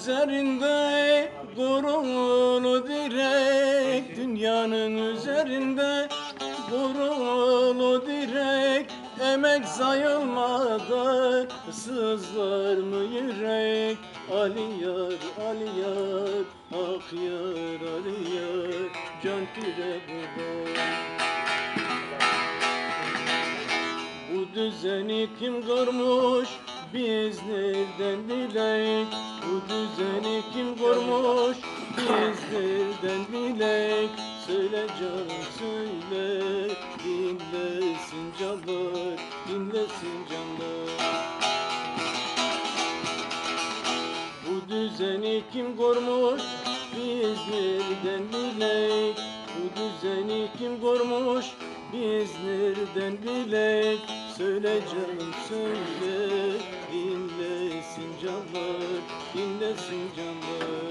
üzerinde Kurulu direk Dünyanın üzerinde Kurulu direk Emek sayılmadan Sızlar mı yürek? Ali yar, Ali yar Ah yar, Ali yar Can pire burada Bu düzeni kim kurmuş biz nereden bilek Bu düzeni kim kurmuş? Biz nereden bilek Söyle canım söyle. Dinlesin canlar dinlesin canlar. Bu düzeni kim kurmuş? Biz nereden bilek Bu düzeni kim kurmuş? Biz nereden bilek Söyle canım söyle. Dinlesin canlar dinlesin canlar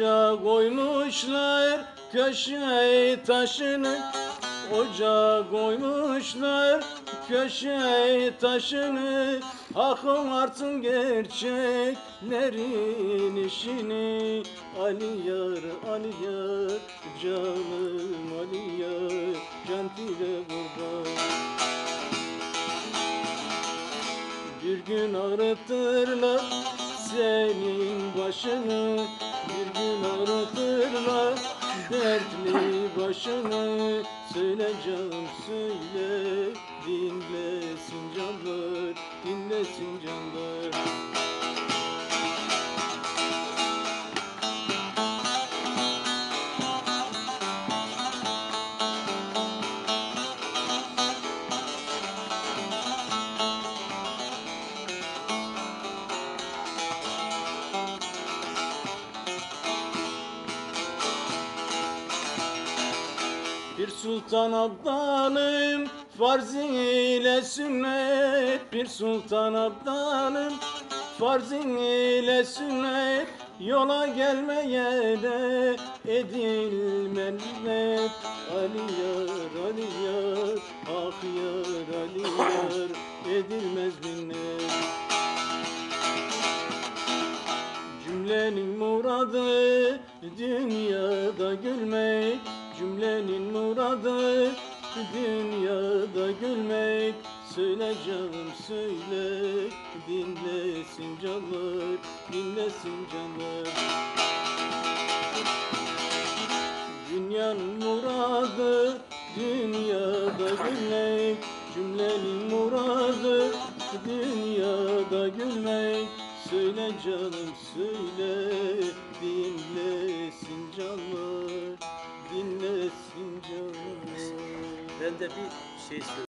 Ocağa koymuşlar köşe taşını. Ocağa koymuşlar köşe taşını. Akıl artın gerçeklerin işini. Ali yar, Ali yar, canım Ali yar Can dile kurban Bir gün ağrıtırlar senin başını Bir gün ağrıtırlar dertli başını Söyle canım söyle. Dinlesin canlar Dinlesin canlar Bir sultan abdalım farz ile sünnet. Bir sultan abdalım farz ile sünnet. Yola gelmeyene edilmennet Ali yar, Ali yar, ah yar, Ali yar Edilmez minnet. Cümlenin muradı dünyada gülmek Cümlenin muradı dünyada gülmek Söyle canım söyle dinlesin canlar dinlesin canlar. Dünyanın muradı dünyada gülmek Cümlenin muradı dünyada gülmek Söyle canım söyle de bir şey söyleyeyim.